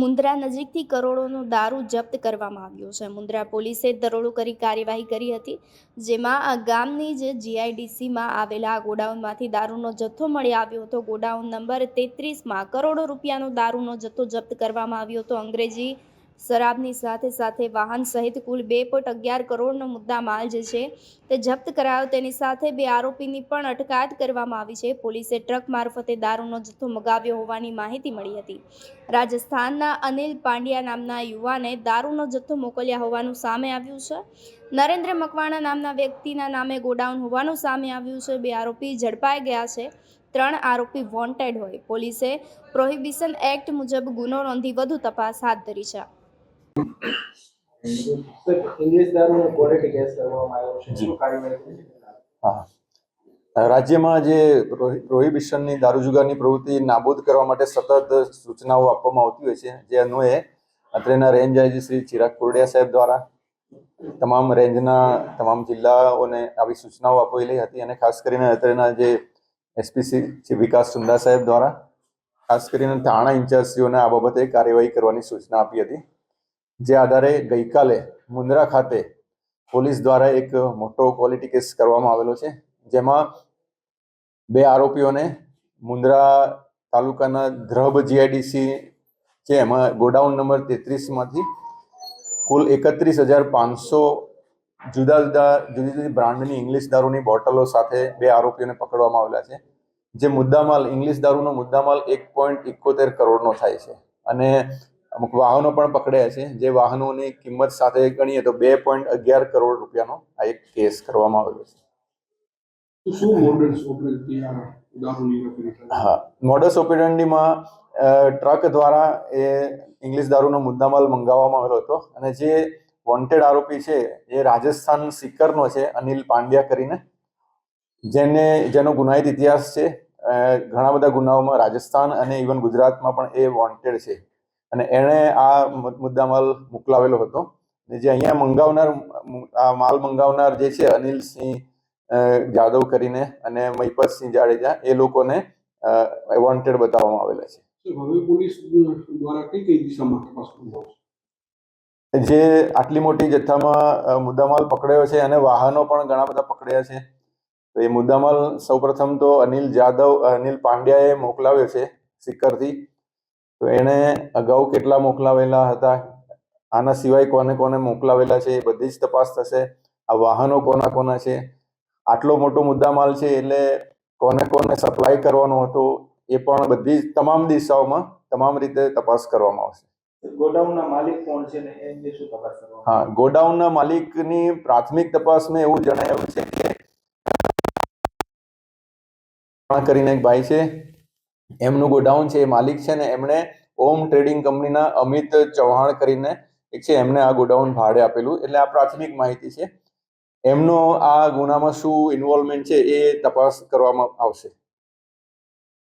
મુન્દ્રા નજીકથી કરોડોનો દારૂ જપ્ત કરવામાં આવ્યો છે. મુન્દ્રા પોલીસે દરોડો કરી કાર્યવાહી કરી હતી, જેમાં ગામની જે જીઆઈડીસીમાં આવેલા ગોડાઉનમાંથી દારૂનો જથ્થો મળી આવ્યો હતો. ગોડાઉન નંબર તેત્રીસમાં કરોડો રૂપિયાનો દારૂનો જથ્થો જપ્ત કરવામાં આવ્યો હતો. અંગ્રેજી શરાબની સાથે સાથે વાહન સહિત કુલ બે પોઈન્ટ અગિયાર કરોડનો મુદ્દા માલ જે છે તે જપ્ત કરાયો. તેની સાથે બે આરોપીની પણ અટકાયત કરવામાં આવી છે. પોલીસે ટ્રક મારફતે દારૂનો જથ્થો મગાવ્યો હોવાની માહિતી મળી હતી. રાજસ્થાનના અનિલ પાંડ્યા નામના યુવાને દારૂનો જથ્થો મોકલ્યા હોવાનું સામે આવ્યું છે. નરેન્દ્ર મકવાણા નામના વ્યક્તિના નામે ગોડાઉન હોવાનું સામે આવ્યું છે. બે આરોપી ઝડપાઈ ગયા છે. ત્રણ આરોપી વોન્ટેડ હોય. પોલીસે પ્રોહિબિશન એક્ટ મુજબ ગુનો નોંધી વધુ તપાસ હાથ ધરી છે. રાજ્યમાં જે પ્રોહિ- પ્રોહિબિશનની દારૂ જુગારની પ્રવૃત્તિ નાબૂદ કરવા માટે સતત સૂચનાઓ આપવામાં આવતી હોય છે જે અન્વયે અત્રેના રેન્જ આઈજી શ્રી ચિરાગ કોરડિયા સાહેબ દ્વારા તમામ રેન્જના તમામ જિલ્લાઓને આવી સૂચનાઓ આપેલી હતી અને ખાસ કરીને અત્રેના જે એસપીસી વિકાસ સુંદા સાહેબ દ્વારા ખાસ કરીને થાણા ઇન્ચાર્જશ્રીઓને આ બાબતે કાર્યવાહી કરવાની સૂચના આપી હતી. જે આધારે ગઈકાલે મુન્દ્રા ખાતે પોલીસ દ્વારા એક મોટો ક્વોલિટી કેસ કરવામાં આવેલો છે. જેમાં બે આરોપીઓને મુન્દ્રા તાલુકાના ધ્રબ જીઆઈડીસી છે, એમાં ગોડાઉન નંબર તેત્રીસમાંથી કુલ એકત્રીસ હજાર પાંચસો જુદા જુદા, જુદી જુદી બ્રાન્ડની ઇંગ્લિશ દારૂની બોટલો સાથે બે આરોપીઓને પકડવામાં આવેલા છે. જે મુદ્દામાલ ઇંગ્લિશ દારૂનો મુદ્દામાલ એક પોઈન્ટ ઇકોતેર કરોડનો થાય છે. અને અમુક વાહનો પણ પકડ્યા છે. જે વાહનોની કિંમત સાથે ગણીએ તો બે પોઈન્ટ અગિયાર કરોડ રૂપિયાનો આ એક કેસ કરવામાં આવેલો છે? હા મોડસ ઓપરેન્ડીમાં ટ્રક દ્વારા એ ઇંગ્લિશ દારૂનો મુદ્દામાલ મંગાવવામાં આવેલો હતો અને જે વોન્ટેડ આરોપી છે એ રાજસ્થાન સિકરનો છે અનિલ પાંડ્યા કરીને. જેને જેનો ગુનાહિત ઇતિહાસ છે. ઘણા બધા ગુનાઓમાં રાજસ્થાન અને ઇવન ગુજરાતમાં પણ એ વોન્ટેડ છે. અને એણે આ મુદ્દા માલ મોકલાવેલો હતો. ને જે અહીંયા મંગાવનાર આ માલ મંગાવનાર જે છે અનિલસિંહ જાદવ કરીને અને મહિપતસિંહ જાડેજા એ લોકોને વોન્ટેડ બતાવવામાં આવેલા છે. હવે પોલીસ દ્વારા કઈ કઈ દિશામાં તપાસ જે આટલી મોટી જથ્થામાં મુદ્દામાલ પકડાયો છે અને વાહનો પણ ઘણા બધા પકડ્યા છે. તો એ મુદ્દામાલ સૌપ્રથમ તો અનિલ જાદવ અનિલ પાંડ્યાએ મોકલાવ્યો છે સિક્કરથી. તો એણે અગાઉ કેટલા મોકલાવેલા હતા? આના સિવાય કોને કોને મોકલાવેલા છે? એ બધી જ તપાસ થશે. આ વાહનો કોના કોના છે? આટલો મોટો મુદ્દામાલ છે એટલે કોને કોને સપ્લાય કરવાનો હતો? એ પણ બધી જ તમામ દિશાઓમાં તમામ રીતે તપાસ કરવામાં આવશે. ગોડાઉનના માલિક કોણ છે ને એ શું તપાસ કરવામાં હા ગોડાઉનના માલિકની પ્રાથમિક તપાસમાં એવું જણાવ્યું છે કે કરીને એક ભાઈ છે. એમનું ગોડાઉન છે, એ માલિક છે ને એમણે ઓમ ટ્રેડિંગ કંપનીના અમિત ચૌહાણ કરીને એક છે એમને આ ગોડાઉન ભાડે આપેલું. એટલે આ પ્રાથમિક માહિતી છે. એમનો આ ગુનામાં શું ઇન્વોલ્વમેન્ટ છે એ તપાસ કરવામાં આવશે.